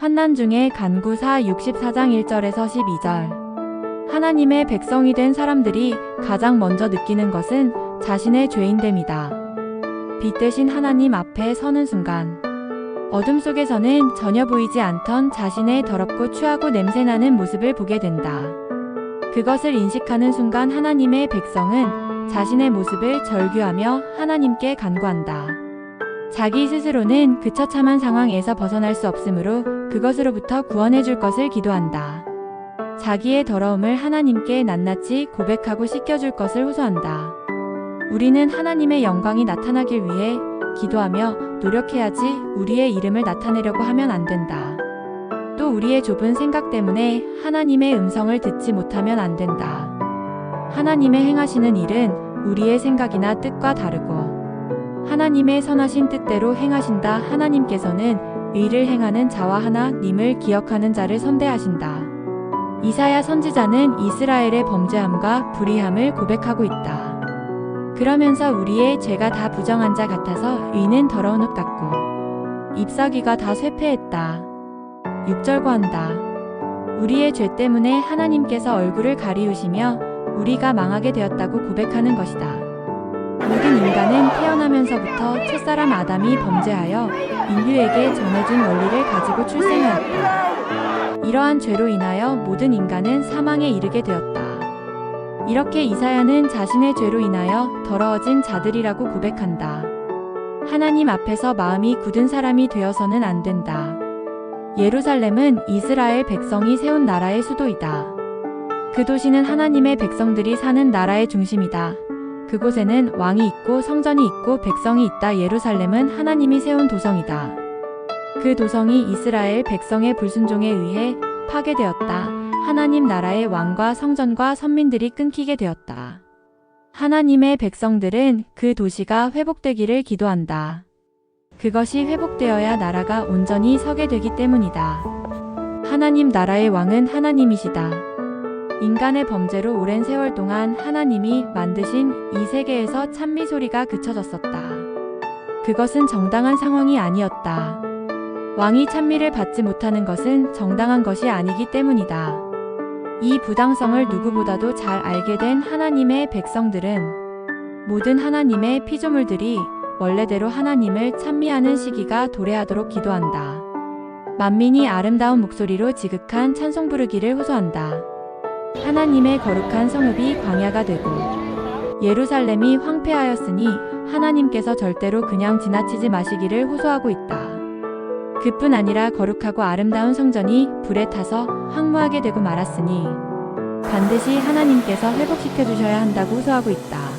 환난 중에 간구사 64장 1절에서 12절. 하나님의 백성이 된 사람들이 가장 먼저 느끼는 것은 자신의 죄인됨이다. 빛 대신 하나님 앞에 서는 순간. 어둠 속에서는 전혀 보이지 않던 자신의 더럽고 추하고 냄새나는 모습을 보게 된다. 그것을 인식하는 순간 하나님의 백성은 자신의 모습을 절규하며 하나님께 간구한다. 자기 스스로는 그 처 참한 상황에서 벗어날 수 없으므로 그것으로부터 구원해 줄 것을 기도한다. 자기의 더러움을 하나님께 낱낱이 고백하고 씻겨줄 것을 호소한다. 우리는 하나님의 영광이 나타나길 위해 기도하며 노력해야지 우리의 이름을 나타내려고 하면 안 된다. 또 우리의 좁은 생각 때문에 하나님의 음성을 듣지 못하면 안 된다. 하나님의 행하시는 일은 우리의 생각이나 뜻과 다르고 하나님의 선하신 뜻대로 행하신다. 하나님께서는 의를 행하는 자와 하나 님을 기억하는 자를 선대하신다. 이사야 선지자는 이스라엘의 범죄함과 불의함을 고백하고 있다. 그러면서 우리의 죄가 다 부정한 자 같아서 의는 더러운 옷 같고 잎사귀가 다 쇠폐했다. 6절 고한다. 우리의 죄 때문에 하나님께서 얼굴을 가리우시며 우리가 망하게 되었다고 고백하는 것이다. 모든 인간은 태어나면서부터 첫사람 아담이 범죄하여 인류에게 전해준 원리를 가지고 출생하였다. 이러한 죄로 인하여 모든 인간은 사망에 이르게 되었다. 이렇게 이사야는 자신의 죄로 인하여 더러워진 자들이라고 고백한다. 하나님 앞에서 마음이 굳은 사람이 되어서는 안 된다. 예루살렘은 이스라엘 백성이 세운 나라의 수도이다. 그 도시는 하나님의 백성들이 사는 나라의 중심이다. 그곳에는 왕이 있고 성전이 있고 백성이 있다. 예루살렘은 하나님이 세운 도성이다. 그 도성이 이스라엘 백성의 불순종에 의해 파괴되었다. 하나님 나라의 왕과 성전과 선민들이 끊기게 되었다. 하나님의 백성들은 그 도시가 회복되기를 기도한다. 그것이 회복되어야 나라가 온전히 서게 되기 때문이다. 하나님 나라의 왕은 하나님이시다. 인간의 범죄로 오랜 세월 동안 하나님이 만드신 이 세계에서 찬미 소리가 그쳐졌었다. 그것은 정당한 상황이 아니었다. 왕이 찬미를 받지 못하는 것은 정당한 것이 아니기 때문이다. 이 부당성을 누구보다도 잘 알게 된 하나님의 백성들은 모든 하나님의 피조물들이 원래대로 하나님을 찬미하는 시기가 도래하도록 기도한다. 만민이 아름다운 목소리로 지극한 찬송 부르기를 호소한다. 하나님의 거룩한 성읍이 광야가 되고 예루살렘이 황폐하였으니 하나님께서 절대로 그냥 지나치지 마시기를 호소하고 있다. 그뿐 아니라 거룩하고 아름다운 성전이 불에 타서 황무하게 되고 말았으니 반드시 하나님께서 회복시켜 주셔야 한다고 호소하고 있다.